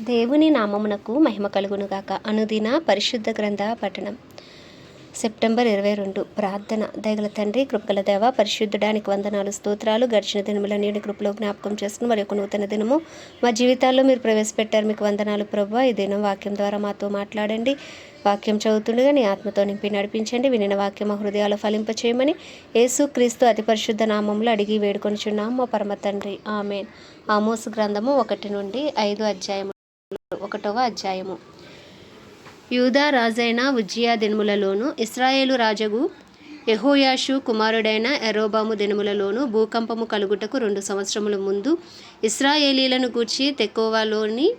దేవుని నామమునకు మహిమ కలుగునుగాక అనుదిన పరిశుద్ధ గ్రంథ పఠనం. సెప్టెంబర్ ఇరవై రెండు. ప్రార్థన. దయగల తండ్రి కృపగల దేవ పరిశుద్ధడానికి వందనాలు స్తోత్రాలు గడిచిన దినముల నీటి కృపలో జ్ఞాపకం చేసుకుని మరి యొక్క నూతన దినము మా జీవితాల్లో మీరు ప్రవేశపెట్టారు. మీకు వందనాలు ప్రభు ఈ దినం వాక్యం ద్వారా మాతో మాట్లాడండి. వాక్యం చదువుతుండగా నీ ఆత్మతో నింపి నడిపించండి. వినిన వాక్యం మా హృదయాలు ఫలింపచేయమని యేసు క్రీస్తు అతి పరిశుద్ధ నామంలో అడిగి వేడుకొనిచున్నాం మా పరమ తండ్రి. ఆమెన్. ఆమోస్ గ్రంథము ఒకటి నుండి ఐదు అధ్యాయము ఒకటవ అధ్యాయము. యూదా రాజైన ఉజ్జియా దినములలోను ఇస్రాయేలు రాజగు యహోయాషు కుమారుడైన ఎరోబాము దినములలోను భూకంపము కలుగుటకు రెండు సంవత్సరముల ముందు ఇస్రాయేలీలను గూర్చి తెకోవాలోని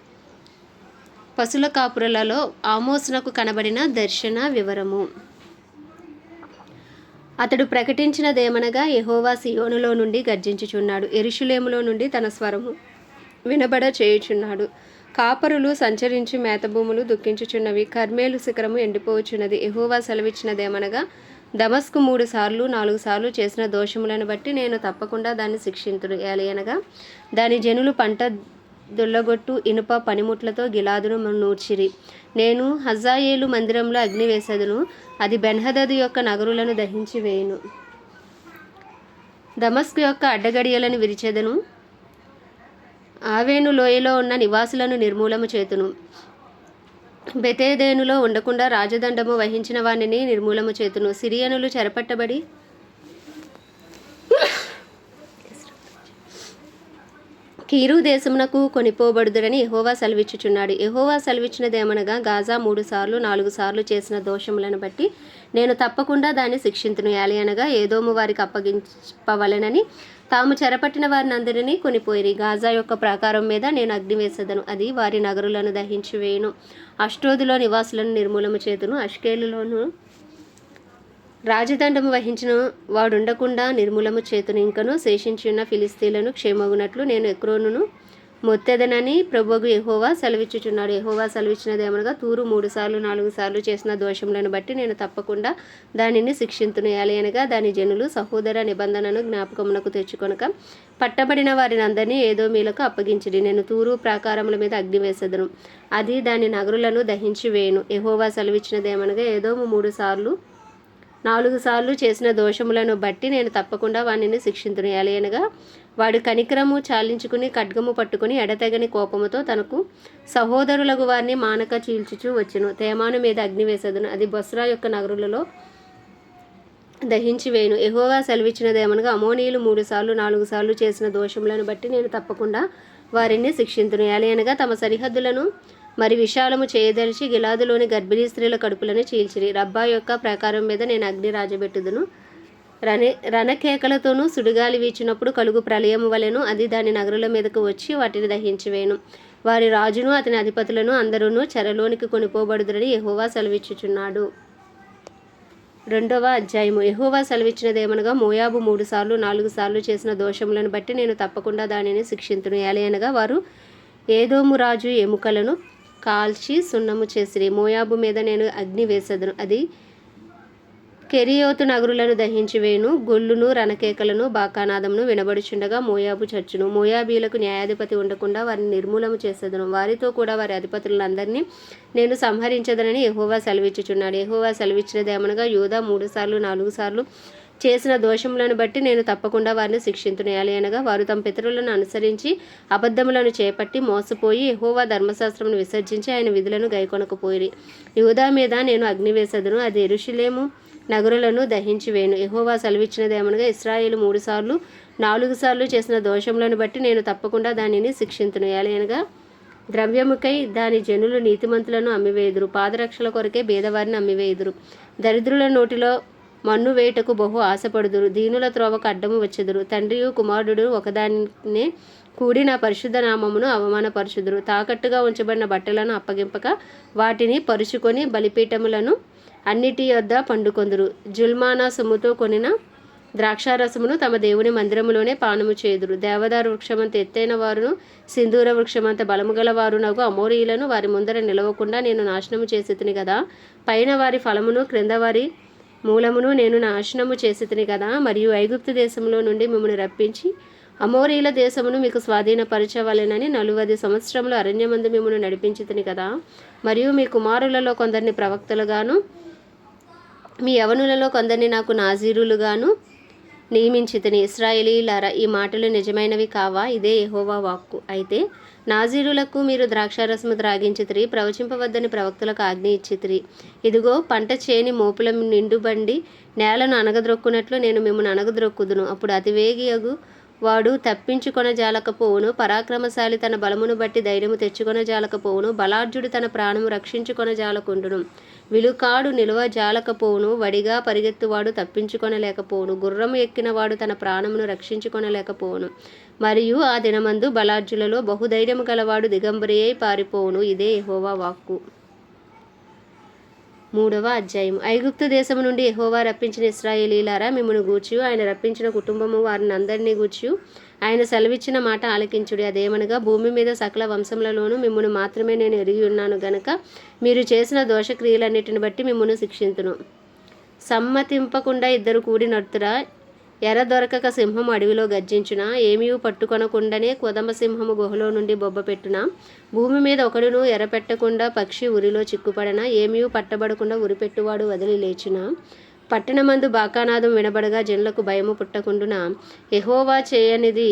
పశుల కాపురలలో ఆమోసునకు కనబడిన దర్శన వివరము. అతడు ప్రకటించినదేమనగా యహోవా సియోనులో నుండి గర్జించుచున్నాడు. ఎరుషులేములో నుండి తన స్వరము వినబడ చేయుచున్నాడు కాపరులు సంచరించి మేతభూములు దుఃఖించుచున్నవి. కర్మేలు శిఖరము ఎండిపోవచ్చున్నది. ఎహోవా సెలవిచ్చినదేమనగా దమస్కు మూడు సార్లు నాలుగు సార్లు చేసిన దోషములను బట్టి నేను తప్పకుండా దాన్ని శిక్షింతుడు ఏలయనగా దాని జనులు పంట దుల్లగొట్టు ఇనుప పనిముట్లతో గిలాదును నూర్చిరి. నేను హజాయేలు మందిరంలో అగ్ని వేసెదను. అది బెన్హదదు యొక్క నగరులను దహించి వేయును దమస్కు యొక్క అడ్డగడియలను విరిచెదను. ఆవేను లోయలో ఉన్న నివాసులను నిర్మూలము చేతును. బెతేదేనులో ఉండకుండా రాజదండము వహించిన వానిని నిర్మూలము చేతును. సిరియనులు చెరపట్టబడి కీరు దేశమునకు కొనిపోబడుదురని ఎహోవా సెలవిచ్చుచున్నాడు. ఎహోవా సెలవిచ్చినదేమనగా గాజా మూడు సార్లు నాలుగు సార్లు చేసిన దోషములను బట్టి నేను తప్పకుండా దాన్ని శిక్షింతును. యాలయనగా ఏదోము వారికి అప్పగించవలనని తాము చెరపట్టిన వారిని అందరినీ కొనిపోయిరి. గాజా యొక్క ప్రాకారం మీద నేను అగ్ని వేసేదను. అది వారి నగరులను దహించి వేయును. అష్టోదులో నివాసులను నిర్మూలము చేతును. అష్కేలులోను రాజదండము వహించిన వాడుండకుండా నిర్మూలము చేతును ఇంకను. శేషించి ఉన్న ఫిలిస్తీన్లను క్షేమగునట్లు నేను ఎక్రోనును మొత్తెదనని ప్రభువు ఎహోవా సెలవిచ్చుచున్నాడు. ఎహోవా సెలవిచ్చినదేమనగా తూరు మూడు సార్లు నాలుగు సార్లు చేసిన దోషములను బట్టి నేను తప్పకుండా దానిని శిక్షింతును అనగా దాని జనులు సహోదర నిబంధనను జ్ఞాపకమునకు తెచ్చుకొనక పట్టబడిన వారిని అందరినీ ఏదో మీలకు అప్పగించిడి నేను తూరు ప్రాకారముల మీద అగ్ని వేసెదను. అది దాని నగరులను దహించి వేయను. ఎహోవా సెలవిచ్చినదేమనగా ఏదో మూడు సార్లు నాలుగు సార్లు చేసిన దోషములను బట్టి నేను తప్పకుండా వానిని శిక్షింతును అనగా వాడు కనికరము చాలించుకుని ఖడ్గము పట్టుకుని ఎడతెగని కోపముతో తనకు సహోదరులకు వారిని మానక చీల్చుచు వచ్చును. తేమాను మీద అగ్ని వేసెదను. అది బొస్రా యొక్క నగరులలో దహించి వేయును. ఎహోగా సెలవిచ్చినదేమనగా అమోనీయులు మూడు సార్లు నాలుగు సార్లు చేసిన దోషములను బట్టి నేను తప్పకుండా వారిని శిక్షింతును. అనగా తమ సరిహద్దులను మరి విశాలము చేయదలిచి గిలాదులోని గర్భిణీ స్త్రీల కడుపులను చీల్చిరి. రబ్బా యొక్క ప్రకారం మీద నేను అగ్ని రాజబెట్టుదును. రణ రణకేకలతోనూ సుడిగాలి వీచినప్పుడు కలుగు ప్రళయము వలెను అది దాని నగరుల మీదకు వచ్చి వాటిని దహించివేను. వారి రాజును అతని అధిపతులను అందరూ చెరలోనికి కొనిపోబడుదురని ఎహోవా సెలవిచ్చుచున్నాడు. రెండవ అధ్యాయము. ఎహోవా సెలవిచ్చినదేమనగా మోయాబు మూడు సార్లు నాలుగు సార్లు చేసిన దోషములను బట్టి నేను తప్పకుండా దానిని శిక్షింతును. ఏలయనగా వారు ఏదోము రాజు ఎముకలను కాల్చి సున్నము చేసిరి. మోయాబు మీద నేను అగ్ని వేసెదను. అది కెరియోతు నగరులను దహించివేను గొల్లును రణకేకలను బాకానాదమును వినబడుచుండగా మోయాబు చచ్చును. మోయాబీలకు న్యాయాధిపతి ఉండకుండా వారిని నిర్మూలము చేసేదను. వారితో కూడా వారి అధిపతులందరినీ నేను సంహరించదనని ఎహోవా సెలవిచ్చుచున్నాడు. ఎహోవా సెలవిచ్చినదేమనగా యూదా మూడు సార్లు నాలుగు సార్లు చేసిన దోషములను బట్టి నేను తప్పకుండా వారిని శిక్షించును అనగా వారు తమ పితరులను అనుసరించి అబద్ధములను చేపట్టి మోసపోయి ఎహోవా ధర్మశాస్త్రమును విసర్జించి ఆయన విధులను గైకొనకపోయి యూదా మీద నేను అగ్ని వేసెదను. అది ఎరుషులేము నగరులను దహించి వేను సెలవిచ్చినదేమనగా ఇస్రాయేల్ మూడుసార్లు నాలుగు సార్లు చేసిన దోషములను బట్టి నేను తప్పకుండా దానిని శిక్షింతును. ఏలయనగా ద్రవ్యముకై దాని జనులు నీతిమంతులను అమ్మివేయుదురు. పాదరక్షల కొరకే భేదవారిని అమ్మివేయుదురు. దరిద్రుల నోటిలో మన్ను వేయుటకు బహు ఆశపడుదురు. దీనుల త్రోవకు అడ్డము వచ్చెదురు. తండ్రియు కుమారుడు ఒకదానినే కూడి నా పరిశుద్ధ నామమును అవమానపరుచుదురు. తాకట్టుగా ఉంచబడిన బట్టలను అప్పగింపక వాటిని పరుచుకొని బలిపీఠములను అన్నిటి యొద్ద పండుకొందురు. జుల్మానా సొమ్ముతో కొనిన ద్రాక్షారసమును తమ దేవుని మందిరములోనే పానము చేదురు. దేవదారు వృక్షమంత ఎత్తైన వారును సింధూర వృక్షమంత బలము గల వారునగు అమోరీలను వారి ముందర నిలవకుండా నేను నాశనము చేసి కదా పైన వారి ఫలమును క్రింద వారి మూలమును నేను నాశనము చేసి కదా మరియు ఐగుప్తు దేశంలో నుండి మిమ్మల్ని రప్పించి అమోరీల దేశమును మీకు స్వాధీనపరచవలెనని నలువది సంవత్సరములు అరణ్యమందు మిమ్మల్ని నడిపించితిని కదా మరియు మీ కుమారులలో కొందరిని ప్రవక్తలుగాను మీ యవనులలో కొందరిని నాకు నాజీరులుగాను నియమించితిని. ఇస్రాయేలీలారా ఈ మాటలు నిజమైనవి కావా? ఇదే ఎహోవా వాక్కు. అయితే నాజీరులకు మీరు ద్రాక్షారసము త్రాగించితిరి ప్రవచింపవద్దని ప్రవక్తలకు ఆజ్ఞ ఇచ్చితిరి. ఇదిగో పంట చేని మోపుల నిండుబండి నేలను అనగద్రొక్కునట్లు నేను మిమ్మల్ని అనగద్రొక్కుదును అప్పుడు అతివేగియగు వాడు తప్పించుకొన జాలకపోవును పరాక్రమశాలి తన బలమును బట్టి ధైర్యము తెచ్చుకొన జాలకపోవును తన ప్రాణము రక్షించుకొన జాలకుండును. విలుకాడు నిలువ జాలకపోవును వడిగా పరిగెత్తువాడు తప్పించుకొనలేకపోవును గుర్రము ఎక్కినవాడు తన ప్రాణమును రక్షించుకొనలేకపోవును మరియు ఆ దినమందు బలార్జులలో బహుధైర్యము గలవాడు దిగంబరి అయి పారిపోవును ఇదే యెహోవా వాక్కు. మూడవ అధ్యాయం ఐగుప్తు దేశము నుండి యెహోవా రప్పించిన ఇస్రాయేలీలారా మిమ్మల్ని గూర్చి ఆయన రప్పించిన కుటుంబము వారిని అందరినీ గూర్చి ఆయన సెలవిచ్చిన మాట ఆలకించుడి. అదేమనగా భూమి మీద సకల వంశములలోనూ మిమ్మల్ని మాత్రమే నేను ఎరిగి ఉన్నాను గనక మీరు చేసిన దోషక్రియలన్నిటిని బట్టి మిమ్మల్ని శిక్షింతును. సమ్మతింపకుండా ఇద్దరు కూడి నడుతురా ఎర దొరకక సింహం అడవిలో గర్జించున? ఏమీ పట్టుకొనకుండానే కొదమ సింహము గుహలో నుండి బొబ్బ పెట్టున? భూమి మీద ఒకడును ఎరపెట్టకుండా పక్షి ఉరిలో చిక్కుపడన? ఏమీ పట్టబడకుండా ఉరిపెట్టువాడు వదిలి లేచున? పట్టణమందు బాకానాదం వినబడగా జనులకు భయము పుట్టకుండున? ఎహోవా చేయనిది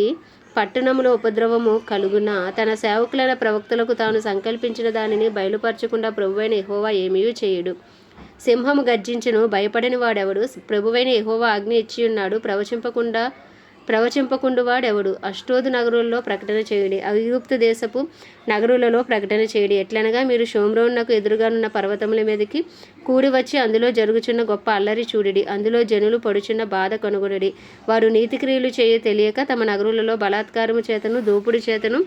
పట్టణములో ఉపద్రవము కలుగున? తన సేవకులైన ప్రవక్తలకు తాను సంకల్పించిన దానిని బయలుపరచకుండా ప్రభువైన ఎహోవా ఏమీ చేయడు. సింహము గర్జించను భయపడని వాడెవడు? ప్రభువైన యెహోవా ఆజ్ఞ ఇచ్చి ఉన్నాడు ప్రవచింపకుండా ప్రవచింపకుండు వాడెవడు? అష్టోదు నగరుల్లో ప్రకటన చేయుడి. ఐగుప్తు దేశపు నగరులలో ప్రకటన చేయుడి. ఎట్లనగా మీరు షోమ్రోన్నకు ఎదురుగానున్న పర్వతముల మీదకి కూడి వచ్చి అందులో జరుగుచున్న గొప్ప అల్లరి చూడిడి. అందులో జనులు పడుచున్న బాధ కనుగొనడి. వారు నీతి క్రియలు చేయ తెలియక తమ నగరులలో బలాత్కారము చేతను దోపుడు చేతను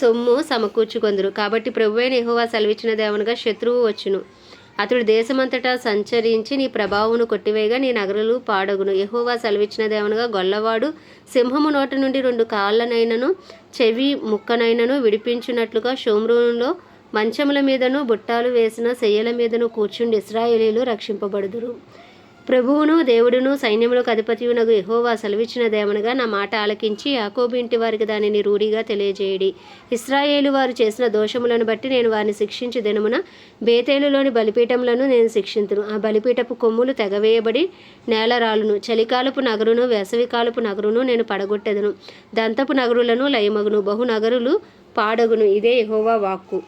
సొమ్ము సమకూర్చుకొందురు. కాబట్టి ప్రభువైన ఎహోవా సెలవిచ్చిన దేవునిగా శత్రువు వచ్చును. అతడు దేశమంతటా సంచరించి నీ ప్రభావమును కొట్టివేయగా నీ నగరులు పాడగును. యెహోవా సెలవిచ్చిన దేవునిగా గొల్లవాడు సింహము నోట నుండి రెండు కాళ్ళనైనను చెవి ముక్కనైనను విడిపించినట్లుగా షోమ్రూన్లో మంచముల మీదను బుట్టాలు వేసిన శయ్యల మీదను కూర్చుండి ఇస్రాయేలీలు రక్షింపబడుదురు. ప్రభువును దేవుడును సైన్యములకు అధిపతియునగు ఎహోవా సెలవిచ్చిన దేవనగా నా మాట ఆలకించి యాకోబింటి వారికి దానిని రూఢిగా తెలియజేయడి. ఇస్రాయేలు వారు చేసిన దోషములను బట్టి నేను వారిని శిక్షించి దినమున బేతేలులోని బలిపీఠములను నేను శిక్షింతును. ఆ బలిపీఠపు కొమ్ములు తెగవేయబడి నేలరాలును చలికాలపు నగరును వేసవికాలపు నగరును నేను పడగొట్టెదను. దంతపు నగరులను లయమగును. బహు నగరులు పాడగును. ఇదే ఎహోవా వాక్కు.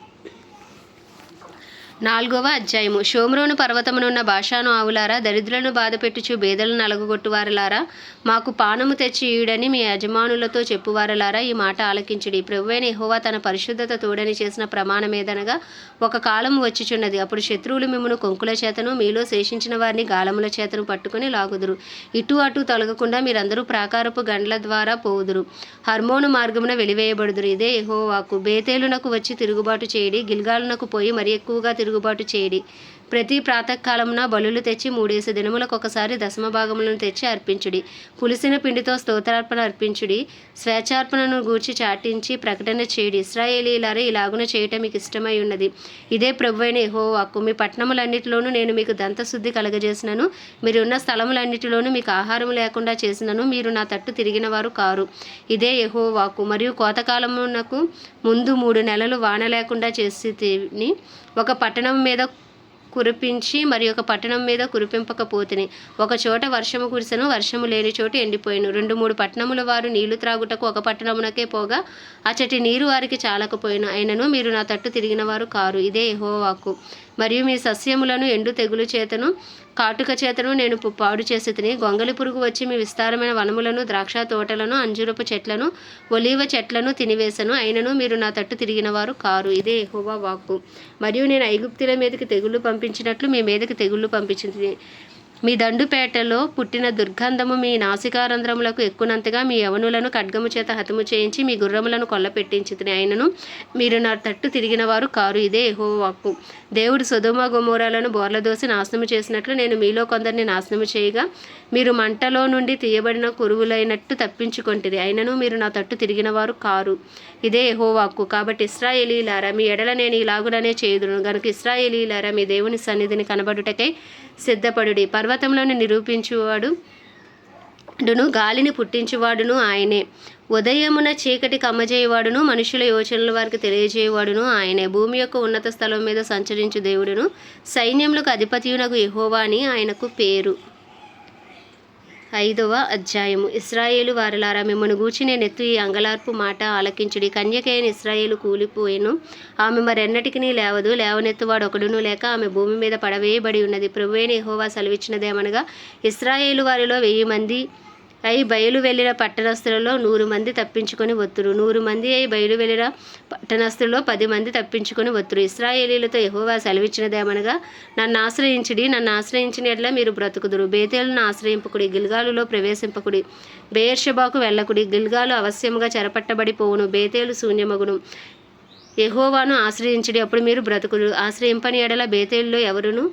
నాలుగవ అధ్యాయము. షోమ్రోను పర్వతమునున్న భాషాను ఆవులారా దరిద్రులను బాధపెట్టుచు బేదలను నలగొట్టువారలారా మాకు పానము తెచ్చి ఈడని మీ యజమానులతో చెప్పువారలారా ఈ మాట ఆలకించుడి. ప్రభువైన ఎహోవా తన పరిశుద్ధత తోడని చేసిన ప్రమాణమేదనగా ఒక కాలం వచ్చిచున్నది. అప్పుడు శత్రువులు మిమ్మను కొంకుల చేతను మీలో శేషించిన వారిని గాలముల చేతను పట్టుకుని లాగుదురు. ఇటు అటు తొలగకుండా మీరందరూ ప్రాకారపు గండ్ల ద్వారా పోవుదురు. హర్మోను మార్గమున వెలివేయబడుదురు. ఇదే ఎహోవాకు బేతేలునకు వచ్చి తిరుగుబాటు చేయడి గిల్గాలునకు పోయి మరి ఎక్కువగా తిరుగుబాటు చేయడి. ప్రతి ప్రాతకాలమున బలులు తెచ్చి మూడేసి దినములకు ఒకసారి దశమ భాగములను తెచ్చి అర్పించుడి. పులిసిన పిండితో స్తోత్రార్పణ అర్పించుడి. స్వేచ్ఛార్పణను గూర్చి చాటించి ప్రకటన చేయుడి. ఇస్రాయేలీలారా ఇలాగున చేయటం మీకు ఇష్టమై ఉన్నది. ఇదే ప్రభువైన యెహోవాకు మీ పట్టణములన్నిటిలోనూ నేను మీకు దంతశుద్ధి కలగజేసినను. మీరున్న స్థలములన్నిటిలోనూ మీకు ఆహారం లేకుండా చేసినను. మీరు నా తట్టు తిరిగిన వారు కారు. ఇదే యెహోవాకు మరియు కోతకాలమునకు ముందు మూడు నెలలు వాన లేకుండా చేసి తిని ఒక పట్టణం మీద కురిపించి మరి ఒక పట్టణం మీద కురిపింపకపోతిని. ఒక చోట వర్షము కురిసెను వర్షము లేని చోట ఎండిపోయాను. రెండు మూడు పట్టణముల వారు నీళ్ళు త్రాగుటకు ఒక పట్టణమునకే పోగా అచ్చటి నీరు వారికి చాలకపోయిన. అయినను మీరు నా తట్టు తిరిగిన వారు కారు. ఇదే ఎహోవాకు మరియు మీ సస్యములను ఎండు తెగులు చేతను కాటుక చేతను నేను పాడు చేసి తిని గొంగలి పురుగు వచ్చి మీ విస్తారమైన వనములను ద్రాక్ష తోటలను అంజురపు చెట్లను ఒలీవ చెట్లను తినివేశను అయినను మీరు నా తట్టు తిరిగిన వారు కారు. ఇదే హోవా వాక్కు. మరియు నేను ఐగుప్తుల మీదకి తెగుళ్ళు పంపించినట్లు మీ మీదకి తెగుళ్ళు పంపించింది. మీ దండుపేటలో పుట్టిన దుర్గంధము మీ నాసికారంధ్రములకు ఎక్కునంతగా మీ యవనులను ఖడ్గము చేత హతము చేయించి మీ గుర్రములను కొల్లపెట్టించి అయినను మీరు నా తట్టు తిరిగిన వారు కారు ఇదే ఎహో వాక్కు. దేవుడు సుధుమ గుమూరాలను బోర్లదోసి నాశనము చేసినట్లు నేను మీలో కొందరిని నాశనము చేయగా మీరు మంటలో నుండి తీయబడిన కురువులైనట్టు తప్పించుకొంటిది అయినను మీరు నా తట్టు తిరిగిన వారు కారు ఇదే యెహోవాకు కాబట్టి ఇస్రాయేలీలారా మీ ఎడల నేను ఇలాగుననే చేయుదును గనుక ఇస్రాయేలీలారా మీ దేవుని సన్నిధిని కనబడుటకై సిద్ధపడుడి. పర్వతంలోని నిరూపించువాడు. డును గాలిని పుట్టించువాడును ఆయనే. ఉదయమున చీకటి కమ్మజేయవాడును మనుషుల యోచనల వారికి తెలియజేయవాడును ఆయనే. భూమి యొక్క ఉన్నత స్థలం మీద సంచరించు దేవుడును. సైన్యములకు అధిపతియునకు ఎహోవా అని ఆయనకు పేరు. ఐదవ అధ్యాయము. ఇస్రాయేలు వారలారా మిమ్మల్ని గూచి నేను ఎత్తు ఈ అంగలార్పు మాట ఆలకించుడి. కన్యకైన ఇస్రాయేలు కూలిపోయేను. ఆమె మరెన్నటికి లేవదు. లేవనెత్తువాడు ఒకడును లేక ఆమె భూమి మీద పడవేయబడి ఉన్నది. ప్రభువైన యెహోవా సెలవిచ్చినదేమనగా ఇస్రాయేలు వారిలో వెయ్యి మంది అయి బయలు వెళ్ళిన పట్టణస్థులలో నూరు మంది తప్పించుకొని వత్తురు. నూరు మంది అయి బయలు వెళ్ళిన పట్టణస్తులలో పది మంది తప్పించుకొని వత్తురు. ఇస్రాయేలీలతో ఎహోవా సెలవిచ్చినదేమనగా నన్ను ఆశ్రయించుడి నన్ను ఆశ్రయించిన ఎడ్ల మీరు బ్రతుకుదురు. బేతేలను ఆశ్రయింపకుడి గిల్గాలులో ప్రవేశింపకుడి బేర్షబాకు వెళ్ళకుడి గిల్గాలు అవశ్యముగా చెరపట్టబడి పోవును బేతేలు శూన్యమగును. ఎహోవాను ఆశ్రయించుడి అప్పుడు మీరు బ్రతుకుడు ఆశ్రయింపని ఎడల బేతేలులో ఎవరును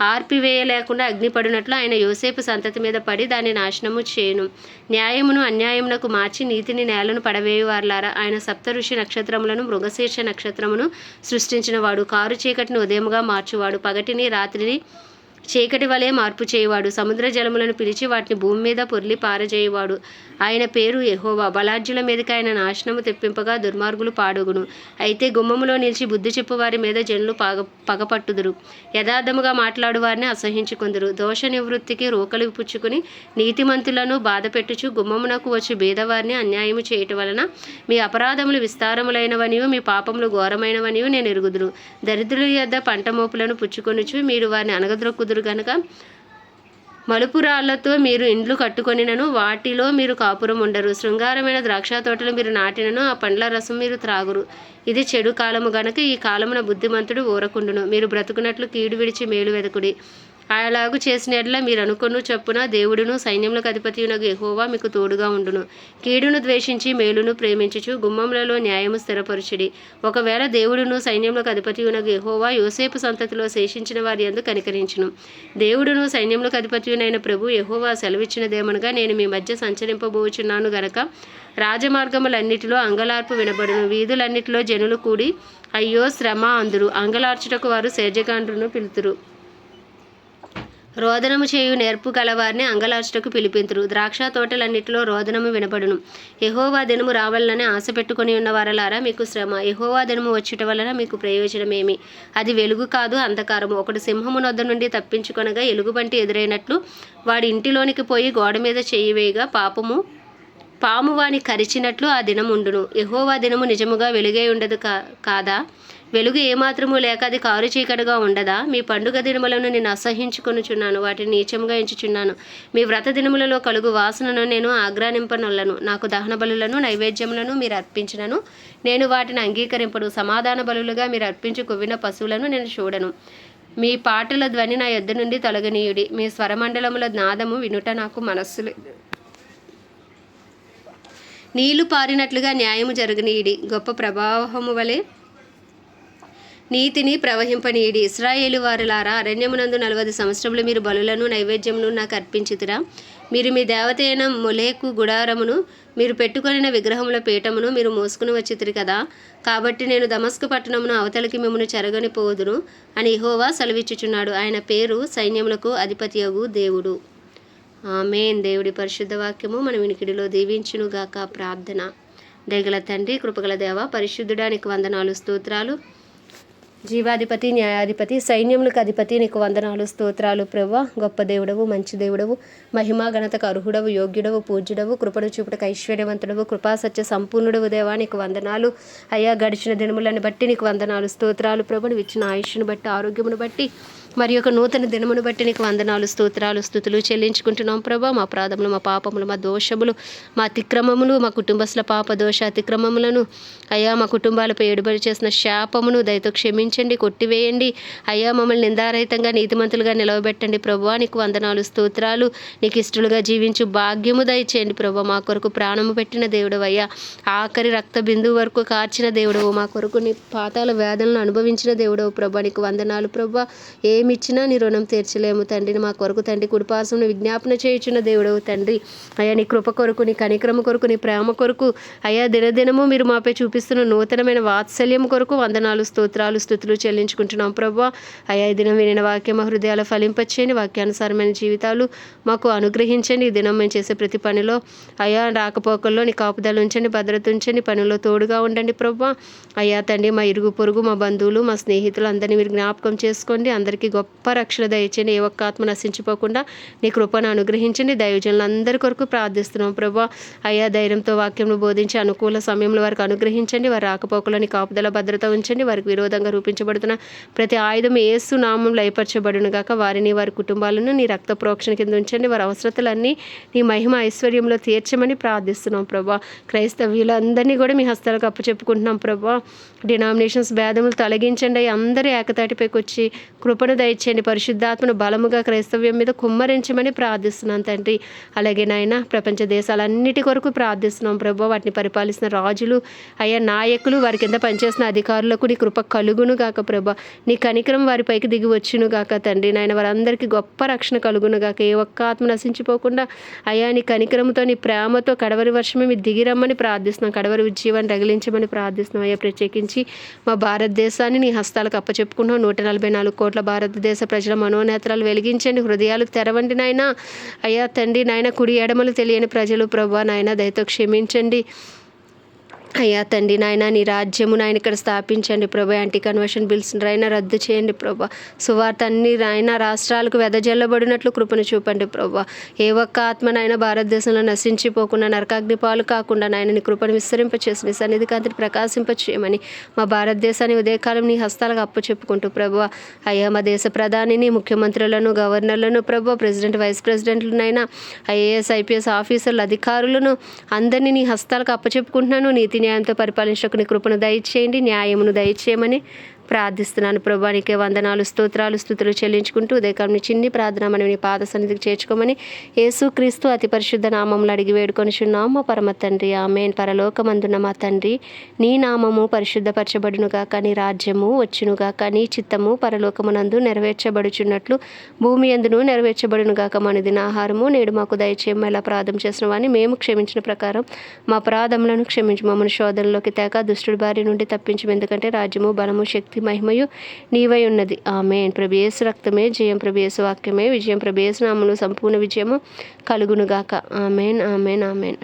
ఆర్పివేయలేకుండా అగ్నిపడినట్లు ఆయన యోసేపు సంతతి మీద పడి దాన్ని నాశనము చేయను. న్యాయమును అన్యాయమునకు మార్చి నీతిని నేలను పడవేయువార్లారా. ఆయన సప్త ఋషి నక్షత్రములను మృగశీర్ష నక్షత్రమును సృష్టించిన వాడు కారు చీకటిని ఉదయముగా మార్చువాడు. పగటిని రాత్రిని చీకటి వలె మార్పు చేయవాడు. సముద్ర జలములను పిలిచి వాటిని భూమి మీద పొర్లి పారజేయవాడు. ఆయన పేరు ఎహోవా బలార్జుల మీదకి ఆయన నాశనము తెప్పింపగా దుర్మార్గులు పాడుగును. అయితే గుమ్మములో నిలిచి బుద్ధి చెప్పు వారి మీద జనులు పగ పగపట్టుదురు. యథార్థముగా మాట్లాడు వారిని అసహించుకుందరు. దోష నివృత్తికి రోకలు పుచ్చుకుని నీతిమంతులను బాధపెట్టుచు గుమ్మమునకు వచ్చి బీదవారిని అన్యాయము చేయటం వలన మీ అపరాధములు విస్తారములైనవనియు మీ పాపములు ఘోరమైనవనియు నేను ఎరుగుదురు. దరిద్రుల యొద్ద పంట మోపులను పుచ్చుకొనుచు మీరు వారిని అనగద్రొక్కుదురు గనుక మలుపురాళ్ళతో మీరు ఇండ్లు కట్టుకొనినను వాటిలో మీరు కాపురం ఉండరు. శృంగారమైన ద్రాక్ష తోటలు మీరు నాటినను ఆ పండ్ల రసం మీరు త్రాగురు. ఇది చెడు కాలము గనక ఈ కాలమున బుద్ధిమంతుడు ఊరకుండును. మీరు బ్రతుకున్నట్లు కీడు విడిచి మేలు వెదకుడి. అలాగూ చేసిన మీరు అనుకొను చొప్పున దేవుడును సైన్యములకు అధిపతియునగు ఎహోవా మీకు తోడుగా ఉండును. కీడును ద్వేషించి మేలును ప్రేమించుచు గుమ్మములలో న్యాయము స్థిరపరచుడి. ఒకవేళ దేవుడును సైన్యములకు అధిపతియునగు ఎహోవా యోసేపు సంతతిలో శేషించిన వారి యందు కనికరించును. దేవుడును సైన్యములకు అధిపతియునైన ప్రభు ఎహోవా సెలవిచ్చినదేమనగా నేను మీ మధ్య సంచరింపబోచున్నాను గనక రాజమార్గములన్నిటిలో అంగలార్పు వినబడును. వీధులన్నిటిలో జనులు కూడి అయ్యో శ్రమ అందురు. అంగలార్చుటకు వారు సేజగాండ్రును పిలుతురు. రోదనము చేయు నేర్పు గలవారిని అంగలార్చుటకు పిలిపింతురు. ద్రాక్ష తోటలన్నిటిలో రోదనము వినబడును. యహోవా దినము రావాలని ఆశ పెట్టుకుని ఉన్న వారలారా మీకు శ్రమ. యహోవా దినము వచ్చుట వలన మీకు ప్రయోజనమేమి? అది వెలుగు కాదు అంధకారము. ఒకడు సింహము నొద్ద నుండి తప్పించుకొనగా ఎలుగుబంటి ఎదురైనట్లు వాడి ఇంటిలోనికి పోయి గోడ మీద చేయివేయగా పాపము పాము వాని కరిచినట్లు ఆ దినం ఉండును యహోవా దినము నిజముగా వెలుగై ఉండదు కా కాదా? వెలుగు ఏమాత్రము లేక అది కారు చీకటిగా ఉండదా? మీ పండుగ దినములను నేను అసహించుకొనుచున్నాను వాటిని నీచముగా ఎంచుచున్నాను. మీ వ్రత దినములలో కలుగు వాసనను నేను ఆగ్రానింపనొల్లను నాకు దహన బలులను నైవేద్యములను మీరు అర్పించినను. నేను వాటిని అంగీకరింపను. సమాధాన బలులుగా మీరు అర్పించి కొవ్విన పశువులను నేను చూడను. మీ పాటల ధ్వని నా ఎద్దు నుండి తొలగనీయుడి. మీ స్వరమండలముల నాదము వినుట నాకు మనస్సు లేదు. నీళ్ళు పారినట్లుగా న్యాయము జరగనీయుడి. గొప్ప ప్రభావము వలె నీతిని ప్రవహింపనీయుడి. ఇస్రాయేలు వారులారా అరణ్యమునందు నలభై సంవత్సరములు మీరు బలులను నైవేద్యమును నాకు అర్పించుతురా మీరు మీ దేవత అయిన మొలేకు గుడారమును మీరు పెట్టుకొనిన విగ్రహముల పీఠమును మీరు మోసుకుని వచ్చితిరి కదా. కాబట్టి నేను దమస్కు పట్టణమును అవతలికి మిమ్మల్ని చెరగని పోదును అని హోవా సెలవిచ్చుచున్నాడు. ఆయన పేరు సైన్యములకు అధిపతియగు దేవుడు. మేన్ దేవుడి పరిశుద్ధ వాక్యము మన వినికిడిలో దీవించునుగాక ప్రార్థన. దయగల తండ్రి కృపగల దేవ పరిశుద్ధుడానికి వందనాలు స్తోత్రాలు. జీవాధిపతి న్యాయాధిపతి సైన్యములకు అధిపతి నీకు వందనాలు స్తోత్రాలు ప్రభా గొప్ప దేవుడవు మంచి దేవుడవు మహిమా ఘనతకు అర్హుడవు యోగ్యుడవు పూజ్యుడవు కృపను చూపుటకు ఐశ్వర్యవంతుడవు కృపా సత్య సంపూర్ణుడవు దేవా. నీకు వందనాలు. అయ్యా గడిచిన దినములను బట్టి నీకు వందనాలు స్తోత్రాలు ప్రభు నువ్వు ఇచ్చిన ఆయుష్ను బట్టి ఆరోగ్యమును బట్టి మరి యొక్క నూతన దినమును బట్టి నీకు వందనాలు స్తోత్రాలు స్థుతులు చెల్లించుకుంటున్నాం ప్రభా. మా ప్రాధములు మా పాపములు మా దోషములు మా అతిక్రమములు మా కుటుంబస్తుల పాప దోష అతిక్రమములను అయ్యా మా కుటుంబాలపై ఏడుబడి చేసిన శాపమును దయతో క్షమించండి కొట్టివేయండి. అయ్యా మమ్మల్ని నిందారహితంగా నీతిమంతులుగా నిలవబెట్టండి ప్రభా. నీకు వందనాలు స్తోత్రాలు నీకు ఇష్టలుగా జీవించు భాగ్యము దయచేయండి ప్రభా. మా కొరకు ప్రాణము పెట్టిన దేవుడు అయ్యా. ఆఖరి రక్త బిందువు వరకు కార్చిన దేవుడవు. మా కొరకు నీ పాతాల వేదనలను అనుభవించిన దేవుడవు ప్రభా. నీకు వందనాలు ప్రభా. ఏ ఏమిచ్చినా నీ రుణం తీర్చలేము తండ్రి. మా కొరకు తండ్రి కుడిపాసమును విజ్ఞాపన చేయుచున్న దేవుడవు తండ్రి. అయ్యా నీ కృప కొరకు నీ కనిక్రమ కొరకు నీ ప్రేమ కొరకు అయ్యా దినదినము మీరు మాపై చూపిస్తున్న నూతనమైన వాత్సల్యం కొరకు వందనాలు స్తోత్రాలు స్థుతులు చెల్లించుకుంటున్నాం ప్రభా. అయ్యా ఈ దినం వినిన వాక్యం మా హృదయాల ఫలింపచ్చేయని వాక్యానుసారమైన జీవితాలు మాకు అనుగ్రహించండి. ఈ దినం మేము చేసే ప్రతి పనిలో అయ్యా రాకపోకల్లో నీ కాపుదలు ఉంచండి భద్రత ఉంచండి పనిలో తోడుగా ఉండండి ప్రభా. అయ్యా తండ్రి మా ఇరుగు పొరుగు మా బంధువులు మా స్నేహితులు అందరినీ మీరు జ్ఞాపకం చేసుకోండి. అందరికీ గొప్ప రక్షణ దయచేయండి ఏ ఒక్క ఆత్మ నశించిపోకుండా నీ కృపను అనుగ్రహించండి. దైవజనులందరి కొరకు ప్రార్థిస్తున్నాం ప్రభా. అయ్యా ధైర్యంతో వాక్యంను బోధించి అనుకూల సమయంలో వారికి అనుగ్రహించండి. వారి రాకపోకలని కాపుదల భద్రత ఉంచండి. వారికి విరోధంగా రూపించబడుతున్న ప్రతి ఆయుధం ఏసు నామం లయపరచబడును గాక. వారిని వారి కుటుంబాలను నీ రక్త ప్రోక్షణ కింద ఉంచండి. వారి అవసరతలన్నీ నీ మహిమ ఐశ్వర్యంలో తీర్చమని ప్రార్థిస్తున్నాం ప్రభా. క్రైస్తవ్యులందరినీ కూడా మీ హస్తాలకు అప్పచెప్పుకుంటున్నాం ప్రభా. డినామినేషన్స్ భేదములు తొలగించండి. అందరూ ఏకతాటిపైకి వచ్చి కృపణ దయచేయండి. పరిశుద్ధాత్మను బలముగా క్రైస్తవ్యం మీద కుమ్మరించమని ప్రార్థిస్తున్నాను తండ్రి. అలాగే నాయన ప్రపంచ దేశాలన్నిటి కొరకు ప్రార్థిస్తున్నాం ప్రభు. వాటిని పరిపాలిస్తున్న రాజులు అయ్యా నాయకులు వారి కింద పనిచేసిన అధికారులకు నీ కృప కలుగును గాక ప్రభ. నీ కనికరం వారిపైకి దిగి వచ్చును గాక తండ్రి. నాయన వారందరికీ గొప్ప రక్షణ కలుగును గాక. ఏ ఒక్క ఆత్మ నశించిపోకుండా అయ్యా నీ కనికరంతో నీ ప్రేమతో కడవరి వర్షమే మీరు దిగిరమ్మని ప్రార్థిస్తున్నాం. కడవరి ఉజ్జీవాన్ని రగిలించమని ప్రార్థిస్తున్నాం. అయ్యా ప్రత్యేకించి మా భారతదేశాన్ని నీ హస్తాలకు అప్పచెప్పుకున్నాం నూట నలభై నాలుగు కోట్ల భారతదేశ ప్రజల మనోనేత్రాలు వెలిగించండి హృదయాలు తెరవండి నాయన. అయ్యా తండ్రి నాయన కుడి ఎడమలు తెలియని ప్రజలు ప్రభా నాయన దయతో క్షమించండి. అయ్యా తండ్రి నాయన నీ రాజ్యము నాయన ఇక్కడ స్థాపించండి ప్రభా. యాంటీ కన్వర్షన్ బిల్స్ అయినా రద్దు చేయండి ప్రభా. సువార్త అన్ని నాయన రాష్ట్రాలకు వెదజల్లబడినట్లు కృపను చూపండి ప్రభా. ఏ ఒక్క ఆత్మనైనా భారతదేశంలో నశించిపోకుండా నరకాగ్ని పాలు కాకుండా నాయన నీ కృపను విస్తరింపచేసి నీ సన్నిధి కాంతిని ప్రకాశింపచేయమని మా భారతదేశాన్ని ఉదయకాలం నీ హస్తాలకు అప్పు చెప్పుకుంటూ ప్రభా. అయ్యా మా దేశ ప్రధానిని ముఖ్యమంత్రులను గవర్నర్లను ప్రభా ప్రెసిడెంట్ వైస్ ప్రెసిడెంట్లనైనా ఐఏఎస్ ఐపీఎస్ ఆఫీసర్లు అధికారులను అందరినీ నీ హస్తాలకు అప్పచెప్పుకుంటున్నాను నీతి న్యాయంతో పరిపాలించకుని కృపను దయచేయండి న్యాయమును దయచేయమని ప్రార్థిస్తున్నాను ప్రభానికి వందనాలు స్తోత్రాలు స్థుతులు చెల్లించుకుంటూ ఉదయకాలం చిన్ని ప్రార్థన మనం నీ పాద సన్నిధికి చేర్చుకోమని యేసుక్రీస్తు అతి పరిశుద్ధ నామంలో అడిగి వేడుకొనిచున్నాము. మా పరమ తండ్రి ఆమెన్. పరలోకమందున్న మా తండ్రి నీ నామము పరిశుద్ధపరచబడునుగాక నీ రాజ్యము వచ్చునుగాక నీ చిత్తము పరలోకమునందు నెరవేర్చబడుచున్నట్లు భూమి ఎందును నెరవేర్చబడునుగాక మన దిన ఆహారము నేడు మాకు దయచేయం ఎలా ప్రార్థన చేసిన వాడిని మేము క్షమించిన ప్రకారం మా ప్రాధములను క్షమించి మమ్మల్ని శోధనలోకి తేక దుష్టుడి బారి నుండి తప్పించము. ఎందుకంటే రాజ్యము బలము శక్తి మహిమయు నీవై ఉన్నది. ఆమె ప్రభేసు రక్తమే జయం ప్రభేసు వాక్యమే విజయం ప్రభేసు నామను సంపూర్ణ విజయము కలుగునుగాక. Amen amen amen.